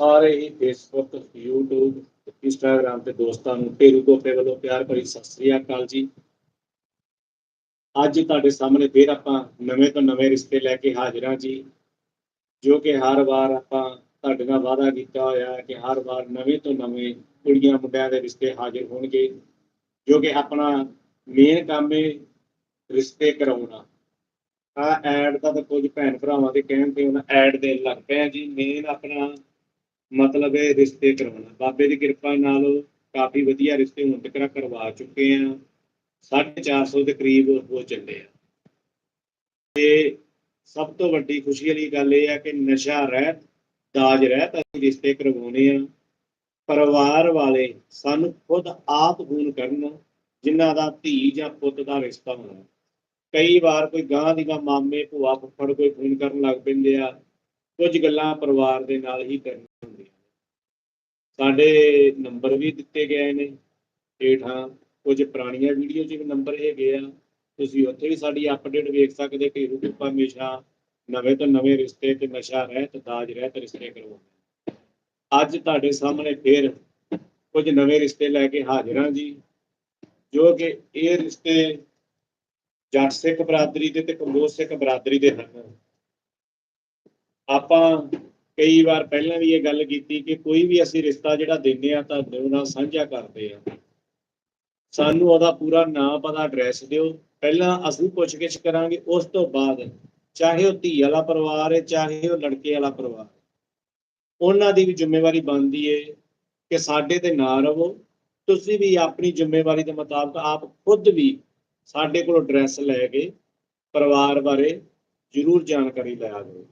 ਸਾਰੇ ਹੀ Facebook YouTube Instagram ਤੇ ਦੋਸਤਾਂ ਨੂੰ ਢੇਰੂ ਗੋਪੇ ਵੱਲੋਂ ਪਿਆਰ ਭਰੀ ਸਤਿ ਸ੍ਰੀ ਅਕਾਲ ਜੀ। ਅੱਜ ਤੁਹਾਡੇ ਸਾਹਮਣੇ ਫੇਰ ਆਪਾਂ ਨਵੇਂ ਤੋਂ ਨਵੇਂ ਰਿਸ਼ਤੇ ਲੈ ਕੇ ਹਾਜ਼ਰ ਹਾਂ ਜੀ, ਜੋ ਕਿ ਹਰ ਵਾਰ ਆਪਾਂ ਤੁਹਾਡੇ ਨਾਲ ਵਾਅਦਾ ਕੀਤਾ ਹੋਇਆ ਹੈ ਕਿ ਹਰ ਵਾਰ ਨਵੇਂ ਤੋਂ ਨਵੇਂ ਕੁੜੀਆਂ ਮੁੰਡਿਆਂ ਦੇ ਰਿਸ਼ਤੇ ਹਾਜ਼ਰ ਹੋਣਗੇ, ਜੋ ਕਿ ਆਪਣਾ ਮੇਨ ਕੰਮ ਹੈ ਰਿਸ਼ਤੇ ਕਰਾਉਣਾ। ਆ ਐਡ ਦਾ ਤਾਂ ਕੁਝ ਭੈਣ ਭਰਾਵਾਂ ਦੇ ਕਹਿਣ ਤੇ ਉਹਨਾਂ ਐਡ ਦੇਣ ਲੱਗ ਪਏ ਜੀ ਮੇਨ ਆਪਣਾ ਮਤਲਬ ਹੈ ਰਿਸ਼ਤੇ ਕਰਵਾਉਣਾ ਬਾਬੇ ਦੀ ਕਿਰਪਾ ਨਾਲ ਕਾਫੀ ਵਧੀਆ ਰਿਸ਼ਤੇ ਹੁਣ ਤੱਕ ਕਰਵਾ ਚੁੱਕੇ ਆ। 450 ਦੇ ਕਰੀਬ ਹੋ ਚੱਲੇ ਆ। ਤੇ ਸਭ ਤੋਂ ਵੱਡੀ ਖੁਸ਼ੀ ਵਾਲੀ ਗੱਲ ਇਹ ਆ ਕਿ ਨਸ਼ਾ ਰਹਿਤ, ਦਾਜ ਰਹਿਤ ਅਸੀਂ ਰਿਸ਼ਤੇ ਕਰਵਾਉਣੇ ਆ। ਪਰਿਵਾਰ ਵਾਲੇ ਸਾਨੂੰ ਖੁਦ ਆਪ ਫੋਨ ਕਰਨ ਜਿਨ੍ਹਾਂ ਦਾ ਧੀ ਜਾਂ ਪੁੱਤ ਦਾ ਰਿਸ਼ਤਾ ਹੋਣਾ। ਕਈ ਵਾਰ ਕੋਈ ਗਾਂ ਦੀ ਗਾਂ, ਮਾਮੇ, ਭੂਆ, ਫੁੱਫੜ ਕੋਈ ਫੋਨ ਕਰਨ ਲੱਗ ਪੈਂਦੇ ਆ। ਕੁਝ ਗੱਲਾਂ ਪਰਿਵਾਰ ਦੇ ਨਾਲ ਹੀ ਕਰਨ ਹੁੰਦੀਆਂ ਸਾਡੇ ਨੰਬਰ ਵੀ ਦਿੱਤੇ ਗਏ ਨੇ ਹੇਠਾਂ, ਕੁਝ ਪੁਰਾਣੀਆਂ ਵੀਡੀਓ 'ਚ ਵੀ ਨੰਬਰ ਹੈਗੇ ਆ। ਤੁਸੀਂ ਉੱਥੇ ਵੀ ਸਾਡੀ ਅਪਡੇਟ ਵੇਖ ਸਕਦੇ ਕਿ ਰੂਪ ਹਮੇਸ਼ਾ ਨਵੇਂ ਤੋਂ ਨਵੇਂ ਰਿਸ਼ਤੇ ਤੇ ਨਸ਼ਾ ਰਹਿਤ, ਦਾਜ ਰਹਿਤ ਰਿਸ਼ਤੇ ਕਰਵਾਉਂਦੇ ਅੱਜ ਤੁਹਾਡੇ ਸਾਹਮਣੇ ਫੇਰ ਕੁਝ ਨਵੇਂ ਰਿਸ਼ਤੇ ਲੈ ਕੇ ਹਾਜ਼ਰ ਹਾਂ ਜੀ, ਜੋ ਕਿ ਇਹ ਰਿਸ਼ਤੇ ਜੱਟ ਸਿੱਖ ਬਰਾਦਰੀ ਦੇ ਤੇ ਕੰਬੋਜ ਸਿੱਖ ਬਰਾਦਰੀ ਦੇ ਹਨ। ਆਪਾਂ ਕਈ ਵਾਰ ਪਹਿਲਾਂ ਵੀ ਇਹ ਗੱਲ ਕੀਤੀ ਕਿ ਕੋਈ ਵੀ ਅਸੀਂ ਰਿਸ਼ਤਾ ਜਿਹੜਾ ਦਿੰਦੇ ਆ ਤਾਂ ਦਿਓ ਨਾਲ ਸਾਂਝਾ ਕਰਦੇ ਆ ਸਾਨੂੰ ਉਹਦਾ ਪੂਰਾ ਨਾਮ ਪਤਾ ਐਡਰੈਸ ਦਿਓ। ਪਹਿਲਾਂ ਅਸੀਂ ਪੁੱਛਗਿੱਛ ਕਰਾਂਗੇ, ਉਸ ਤੋਂ ਬਾਅਦ ਚਾਹੇ ਉਹ ਧੀ ਵਾਲਾ ਪਰਿਵਾਰ ਹੈ, ਚਾਹੇ ਉਹ ਲੜਕੇ ਵਾਲਾ ਪਰਿਵਾਰ ਉਹਨਾਂ ਦੀ ਵੀ ਜ਼ਿੰਮੇਵਾਰੀ ਬਣਦੀ ਹੈ ਕਿ ਸਾਡੇ ਤੇ ਨਾ ਰਵੋ। ਤੁਸੀਂ ਵੀ ਆਪਣੀ ਜ਼ਿੰਮੇਵਾਰੀ ਦੇ ਮੁਤਾਬਕ ਆਪ ਖੁਦ ਵੀ ਸਾਡੇ ਕੋਲ ਐਡਰੈਸ ਲੈ ਕੇ ਪਰਿਵਾਰ ਬਾਰੇ ਜ਼ਰੂਰ ਜਾਣਕਾਰੀ ਲੈ ਆਓ।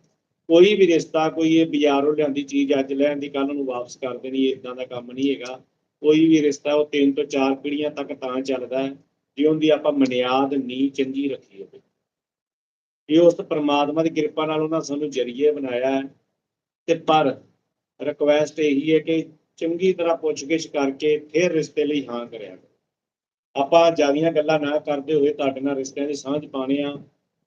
ਕੋਈ ਵੀ ਰਿਸ਼ਤਾ, ਕੋਈ ਇਹ ਬਾਜ਼ਾਰੋਂ ਲਿਆਂਦੀ ਚੀਜ਼ ਅੱਜ ਲੈਣ ਦੀ ਕੱਲ ਨੂੰ ਵਾਪਸ ਕਰ ਦੇਣੀ ਇਦਾਂ ਦਾ ਕੰਮ ਨਹੀਂ ਹੈਗਾ। ਕੋਈ ਵੀ ਰਿਸ਼ਤਾ ਉਹ ਤਿੰਨ ਤੋਂ ਚਾਰ ਪੀੜ੍ਹੀਆਂ ਤੱਕ ਤਾਂ ਚੱਲਦਾ ਹੈ ਜੇ ਉਹਦੀ ਆਪਾਂ ਮਨਿਆਦ ਨੀ ਚੰਗੀ ਰੱਖੀ ਹੋਵੇ। ਇਹ ਉਸ ਪਰਮਾਤਮਾ ਦੀ ਕਿਰਪਾ ਨਾਲ ਉਹਨਾਂ ਸਾਨੂੰ ਜਰੀਏ ਬਣਾਇਆ ਹੈ। ਤੇ ਪਰ ਰਿਕੁਐਸਟ ਇਹੀ ਹੈ ਕਿ ਚੰਗੀ ਤਰ੍ਹਾਂ ਪੁੱਛਗਿੱਛ ਕਰਕੇ ਫਿਰ ਰਿਸ਼ਤੇ ਲਈ ਹਾਂ ਕਰਿਆ ਆਪਾਂ ਜਿਆਦੀਆਂ ਗੱਲਾਂ ਨਾ ਕਰਦੇ ਹੋਏ ਤੁਹਾਡੇ ਨਾਲ ਰਿਸ਼ਤਿਆਂ ਦੀ ਸਾਂਝ ਪਾਣੇ ਆ।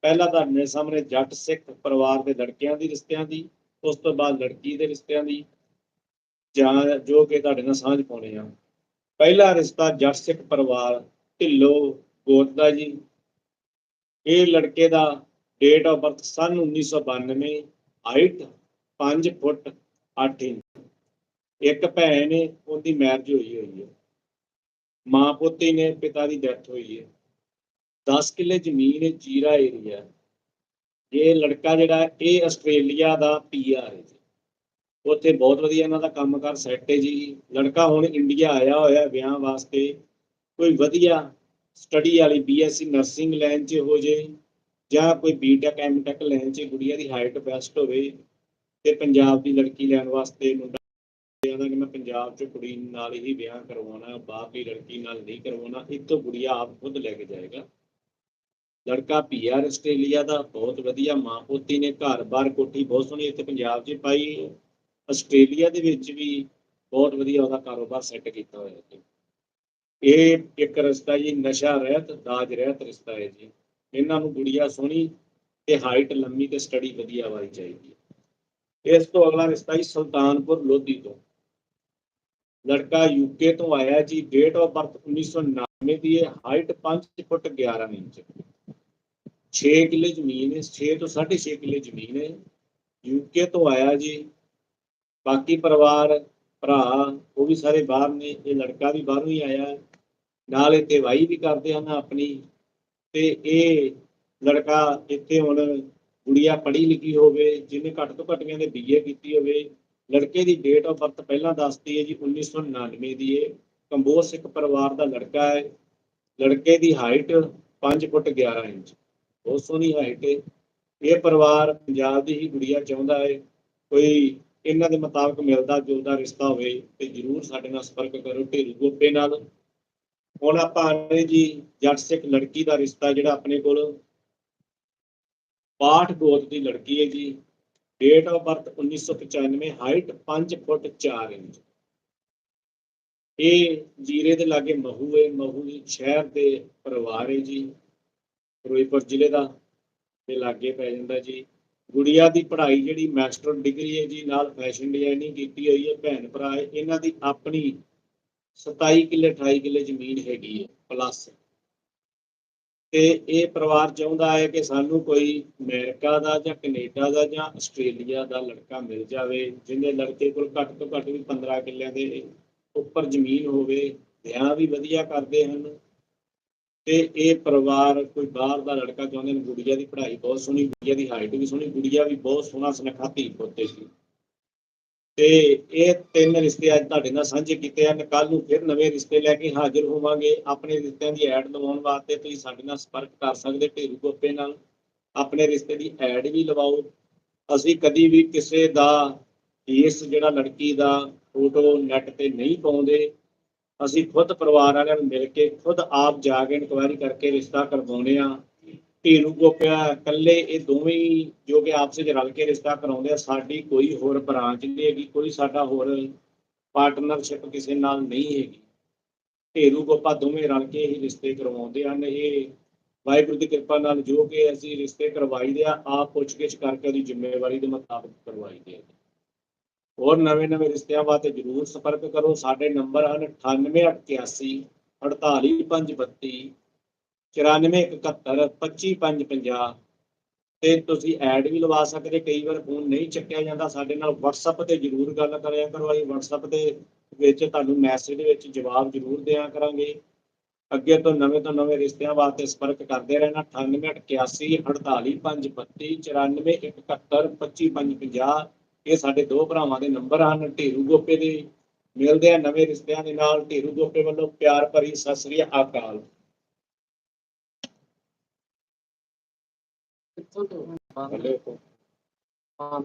ਪਹਿਲਾਂ ਤੁਹਾਡੇ ਸਾਹਮਣੇ ਜੱਟ ਸਿੱਖ ਪਰਿਵਾਰ ਦੇ ਲੜਕਿਆਂ ਦੀ, ਰਿਸ਼ਤਿਆਂ ਦੀ, ਉਸ ਤੋਂ ਬਾਅਦ ਲੜਕੀ ਦੇ ਰਿਸ਼ਤਿਆਂ ਦੀ, ਜਾਂ ਜੋ ਕਿ ਤੁਹਾਡੇ ਨਾਲ ਸਾਂਝ ਪਾਉਣੇ ਆ। ਪਹਿਲਾ ਰਿਸ਼ਤਾ ਜੱਟ ਸਿੱਖ ਪਰਿਵਾਰ, ਢਿੱਲੋ ਗੋਤ ਜੀ। ਇਹ ਲੜਕੇ ਦਾ ਡੇਟ ਆਫ ਬਰਥ ਸਨ 1992 ਹਾਈਟ 5 ਫੁੱਟ 8 ਇੰਚ। ਇੱਕ ਭੈਣ ਹੈ ਉਹਦੀ ਮੈਰਿਜ ਹੋਈ ਹੋਈ ਹੈ ਮਾਂ ਪੋਤੀ ਨੇ, ਪਿਤਾ ਦੀ ਡੈਥ ਹੋਈ ਹੈ 10 ਕਿੱਲੇ ਜ਼ਮੀਨ ਹੈ ਜੀਰਾ ਏਰੀਆ ਇਹ ਲੜਕਾ ਜਿਹੜਾ ਇਹ ਆਸਟ੍ਰੇਲੀਆ ਦਾ ਪੀਆਰ ਹੈ ਜੀ। ਉੱਥੇ ਬਹੁਤ ਵਧੀਆ ਇਹਨਾਂ ਦਾ ਕੰਮਕਾਰ ਸੈੱਟ ਹੈ ਜੀ। ਲੜਕਾ ਹੁਣ ਇੰਡੀਆ ਆਇਆ ਹੋਇਆ ਵਿਆਹ ਵਾਸਤੇ। ਕੋਈ ਵਧੀਆ ਸਟੱਡੀ ਵਾਲੀ ਬੀਐਸਸੀ ਨਰਸਿੰਗ ਲਾਈਨ 'ਚ ਹੋ ਜੇ ਜਾਂ ਕੋਈ ਬੀਟੈਕ ਐਮਟੈਕ ਲਾਈਨ 'ਚ ਗੁੜੀਆ ਦੀ ਹਾਈਟ ਬੈਸਟ ਹੋਵੇ ਤੇ ਪੰਜਾਬ ਦੀ ਲੜਕੀ ਲੈਣ ਵਾਸਤੇ ਮੁੰਡਾ ਕਹਿੰਦਾ ਕਿ ਮੈਂ ਪੰਜਾਬ 'ਚ ਕੁੜੀ ਨਾਲ ਹੀ ਵਿਆਹ ਕਰਵਾਉਣਾ, ਬਾਹਰਲੀ ਲੜਕੀ ਨਾਲ ਨਹੀਂ ਕਰਵਾਉਣਾ, ਇੱਥੋਂ ਗੁੜੀਆ ਆਪ ਖੁਦ ਲੈ ਕੇ ਜਾਏਗਾ। ਲੜਕਾ ਪੀਆਰ ਆਸਟ੍ਰੇਲੀਆ ਦਾ, ਬਹੁਤ ਵਧੀਆ ਮਾਂ ਪੋਤੀ ਨੇ ਘਰ-ਬਾਰ ਕੋਠੀ ਬਹੁਤ ਸੋਹਣੀ ਇੱਥੇ ਪੰਜਾਬ 'ਚ ਪਾਈ। ਆਸਟ੍ਰੇਲੀਆ ਦੇ ਵਿੱਚ ਵੀ ਬਹੁਤ ਵਧੀਆ ਉਹਦਾ ਕਾਰੋਬਾਰ ਸੈੱਟ ਕੀਤਾ ਹੋਇਆ ਹੈ ਇਹ ਇੱਕ ਰਸਤਾ ਜੀ, ਨਸ਼ਾ ਰਹਿਤ, ਦਾਜ ਰਹਿਤ ਰਿਸ਼ਤਾ ਹੈ ਜੀ। ਇਹਨਾਂ ਨੂੰ ਗੁੜੀਆ ਸੋਹਣੀ ਤੇ ਹਾਈਟ ਲੰਮੀ ਤੇ ਸਟੱਡੀ ਵਧੀਆ ਵਾਲੀ ਚਾਹੀਦੀ ਹੈ। ਇਸ ਤੋਂ ਅਗਲਾ ਰਿਸ਼ਤਾ ਜੀ, ਸੁਲਤਾਨਪੁਰ ਲੋਧੀ ਤੋਂ। ਲੜਕਾ ਯੂਕੇ ਤੋਂ ਆਇਆ ਜੀ ਡੇਟ ਆਫ ਬਰਥ 1999 ਦੀ ਹੈ ਹਾਈਟ 5 ਫੁੱਟ 11 ਇੰਚ। 6 ਕਿੱਲੇ ਜ਼ਮੀਨ ਹੈ 6 ਤੋਂ 6.5 ਕਿੱਲੇ ਜ਼ਮੀਨ ਹੈ। ਯੂਕੇ ਤੋਂ ਆਇਆ ਜੀ। ਬਾਕੀ ਪਰਿਵਾਰ, ਭਰਾ, ਉਹ ਵੀ ਸਾਰੇ ਬਾਹਰ ਨੇ। ਇਹ ਲੜਕਾ ਵੀ ਬਾਹਰੋਂ ਹੀ ਆਇਆ। ਨਾਲ ਇੱਥੇ ਵਾਈ ਵੀ ਕਰਦੇ ਹਨ ਆਪਣੀ। ਤੇ ਇਹ ਲੜਕਾ ਇੱਥੇ ਹੁਣ ਗੁੜੀਆ ਪੜ੍ਹੀ ਲਿਖੀ ਹੋਵੇ, ਜਿਹਨੇ ਘੱਟ ਤੋਂ ਘੱਟ ਕਹਿੰਦੇ ਬੀਏ ਕੀਤੀ ਹੋਵੇ। ਲੜਕੇ ਦੀ ਡੇਟ ਆਫ ਬਰਥ ਪਹਿਲਾਂ ਦੱਸਦੀ ਹੈ ਜੀ 1999 ਦੀ ਹੈ। ਕੰਬੋਜ ਸਿੱਖ ਪਰਿਵਾਰ ਦਾ ਲੜਕਾ ਹੈ। ਲੜਕੇ ਦੀ ਹਾਈਟ 5 ਫੁੱਟ 11 ਇੰਚ। ਬਹੁਤ ਸੋਹਣੀ ਹਾਈਟ ਹੈ ਇਹ ਪਰਿਵਾਰ ਪੰਜਾਬ ਦੀ ਹੀ ਗੁੜੀਆ ਚਾਹੁੰਦਾ ਹੈ ਕੋਈ ਇਹਨਾਂ ਦੇ ਮੁਤਾਬਕ ਮਿਲਦਾ ਜੁਲਦਾ ਰਿਸ਼ਤਾ ਹੋਵੇ ਤੇ ਜਰੂਰ ਸਾਡੇ ਨਾਲ ਸੰਪਰਕ ਕਰੋ ਢੇਰੂ ਗੋਪੇ ਨਾਲ। ਹੁਣ ਆਪਾਂ ਆਨੇ ਜੀ ਜੱਟ ਸਿੱਖ ਲੜਕੀ ਦਾ ਰਿਸ਼ਤਾ ਜਿਹੜਾ ਆਪਣੇ ਕੋਲ। ਪਾਠ ਗੋਤ ਦੀ ਲੜਕੀ ਹੈ ਜੀ। Date of birth 1995 height 5 foot 4 inch. ਇਹ ਜੀਰੇ ਦੇ ਲਾਗੇ ਮਹੂ ਹੈ ਮਹੂ ਜੀ ਸ਼ਹਿਰ ਦੇ ਪਰਿਵਾਰ ਹੈ ਜੀ। ਫਿਰੋਜ਼ਪੁਰ ਜ਼ਿਲ੍ਹੇ ਦਾ ਦੇ ਲਾਗੇ ਪੈ ਜਾਂਦਾ ਜੀ। ਗੁੜੀਆ ਦੀ ਪੜ੍ਹਾਈ ਜਿਹੜੀ ਮਾਸਟਰ ਡਿਗਰੀ ਹੈ ਜੀ, ਨਾਲ ਫੈਸ਼ਨ ਡਿਜ਼ਾਈਨਿੰਗ ਕੀਤੀ ਹੋਈ ਹੈ, ਭੈਣ ਭਰਾ ਇਹਨਾਂ ਦੀ ਆਪਣੀ 27 ਕਿੱਲੇ 28 ਕਿੱਲੇ ਜ਼ਮੀਨ ਹੈਗੀ ਹੈ ਪਲੱਸ ਤੇ ਇਹ ਪਰਿਵਾਰ ਚਾਹੁੰਦਾ ਹੈ ਕਿ ਸਾਨੂੰ ਕੋਈ ਅਮਰੀਕਾ ਦਾ ਜਾਂ ਕੈਨੇਡਾ ਦਾ ਜਾਂ ਆਸਟ੍ਰੇਲੀਆ ਦਾ ਲੜਕਾ ਮਿਲ ਜਾਵੇ, ਜਿਹਦੇ ਲੜਕੇ ਕੋਲ ਘੱਟ ਤੋਂ ਘੱਟ ਵੀ 15 ਕਿੱਲਿਆਂ ਦੇ ਉੱਪਰ ਜ਼ਮੀਨ ਹੋਵੇ, ਵਿਆਹ ਵੀ ਵਧੀਆ ਕਰਦੇ ਹਨ ਤੇ ਇਹ ਪਰਿਵਾਰ ਕੋਈ ਬਾਹਰ ਦਾ ਲੜਕਾ ਚਾਹੁੰਦੇ ਨੇ, ਗੁੜੀਆ ਦੀ ਪੜ੍ਹਾਈ ਬਹੁਤ ਸੋਹਣੀ, ਗੁੜੀਆ ਦੀ ਹਾਈਟ ਵੀ ਸੋਹਣੀ, ਗੁੜੀਆ ਵੀ ਬਹੁਤ ਸੋਹਣਾ ਸੁਨੱਖਾ ਧੀ ਸੀ ਤੇ ਇਹ ਤਿੰਨ ਰਿਸ਼ਤੇ ਅੱਜ ਤੁਹਾਡੇ ਨਾਲ ਸਾਂਝੇ ਕੀਤੇ ਹਨ। ਕੱਲ ਨੂੰ ਫਿਰ ਨਵੇਂ ਰਿਸ਼ਤੇ ਲੈ ਕੇ ਹਾਜ਼ਰ ਹੋਵਾਂਗੇ। ਆਪਣੇ ਰਿਸ਼ਤਿਆਂ ਦੀ ਐਡ ਲਵਾਉਣ ਵਾਸਤੇ ਤੁਸੀਂ ਸਾਡੇ ਨਾਲ ਸੰਪਰਕ ਕਰ ਸਕਦੇ ਢੇਰੂ ਗੋਪੇ ਨਾਲ। ਆਪਣੇ ਰਿਸ਼ਤੇ ਦੀ ਐਡ ਵੀ ਲਵਾਓ। ਅਸੀਂ ਕਦੀ ਵੀ ਕਿਸੇ ਦਾ, ਇਸ ਜਿਹੜਾ ਲੜਕੀ ਦਾ ਫੋਟੋ ਨੈਟ ਤੇ ਨਹੀਂ ਪਾਉਂਦੇ। ਅਸੀਂ ਖੁਦ ਪਰਿਵਾਰ ਵਾਲਿਆਂ ਨੂੰ ਮਿਲ ਕੇ ਖੁਦ ਆਪ ਜਾ ਕੇ ਇਨਕੁਆਇਰੀ ਕਰਕੇ ਰਿਸ਼ਤਾ ਕਰਵਾਉਂਦੇ ਆ ਢੀਰੂ ਗੋਪਿਆ, ਇਕੱਲੇ ਇਹ ਦੋਵੇਂ ਜੋ ਕਿ ਆਪਸ ਵਿੱਚ ਰਲ ਕੇ ਰਿਸ਼ਤਾ ਕਰਾਉਂਦੇ ਆ, ਸਾਡੀ ਕੋਈ ਹੋਰ ਬ੍ਰਾਂਚ ਨਹੀਂ ਹੈਗੀ, ਕੋਈ ਸਾਡਾ ਹੋਰ ਪਾਰਟਨਰਸ਼ਿਪ ਕਿਸੇ ਨਾਲ ਨਹੀਂ ਹੈਗੀ। ਢੇਰੂ ਗੋਪਾ ਦੋਵੇਂ ਰਲ ਕੇ ਹੀ ਰਿਸ਼ਤੇ ਕਰਵਾਉਂਦੇ ਹਨ। ਇਹ ਵਾਹਿਗੁਰੂ ਦੀ ਕਿਰਪਾ ਨਾਲ ਜੋ ਕਿ ਅਸੀਂ ਰਿਸ਼ਤੇ ਕਰਵਾਈਦੇ ਆ, ਆਪ ਪੁੱਛਗਿੱਛ ਕਰਕੇ ਉਹਦੀ ਜ਼ਿੰਮੇਵਾਰੀ ਦੇ ਮੁਤਾਬਕ ਕਰਵਾਈਦੇ ਆ। ਹੋਰ ਨਵੇਂ ਨਵੇਂ ਰਿਸ਼ਤਿਆਂ ਵਾਸਤੇ ਜਰੂਰ ਸੰਪਰਕ ਕਰੋ। ਸਾਡੇ ਨੰਬਰ ਹਨ 9881 48532 9471 25550 ਤੇ ਤੁਸੀਂ ਐਡ ਵੀ ਲਵਾ ਸਕਦੇ। ਕਈ ਵਾਰ ਫੋਨ ਨਹੀਂ ਚੱਕਿਆ ਜਾਂਦਾ। ਸਾਡੇ ਨਾਲ WhatsApp ਤੇ ਜਰੂਰ ਗੱਲ ਕਰਿਆ ਕਰੋ। ਅਸੀਂ WhatsApp ਦੇ ਵਿੱਚ ਤੁਹਾਨੂੰ ਮੈਸੇਜ ਵਿੱਚ ਜਵਾਬ ਜਰੂਰ ਦਿਆਂ ਕਰਾਂਗੇ। ਅੱਗੇ ਤੋਂ ਨਵੇਂ ਤੋਂ ਨਵੇਂ ਰਿਸ਼ਤਿਆਂ ਵਾਸਤੇ ਸੰਪਰਕ ਕਰਦੇ ਰਹਿਣਾ। 9881 48532 9471 25550 ਇਹ ਸਾਡੇ ਦੋ ਭਰਾਵਾਂ ਦੇ ਨੰਬਰ ਹਨ ਢੇਰੂ ਗੋਪੇ ਦੇ ਮਿਲਦੇ ਆ ਨਵੇਂ ਰਿਸ਼ਤਿਆਂ ਦੇ ਨਾਲ ਢੇਰੂ ਗੋਪੇ ਵੱਲੋਂ ਪਿਆਰ ਭਰੀ ਸਤਿ ਸ੍ਰੀ ਅਕਾਲ। ਕਿੱਥੋਂ ਤੋਂ? ਹਲੇ ਤੋਂ। ਹਾਂ।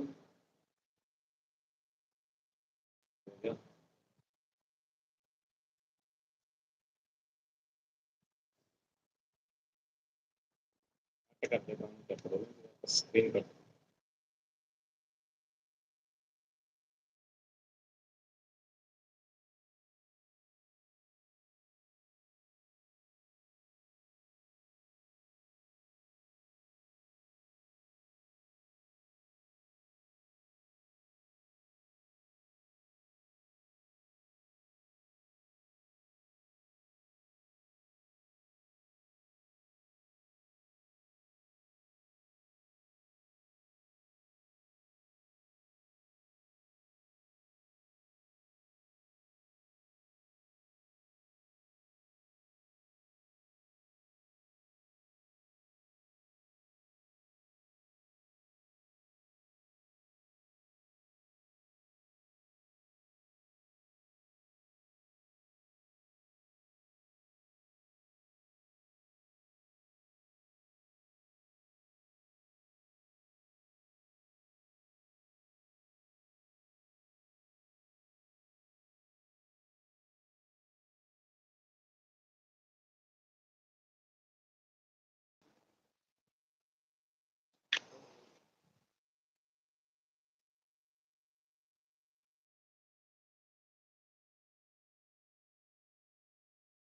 ਕਰਦੇ ਕੰਮ ਕਰ ਸਕਰੀਨ ਕਰ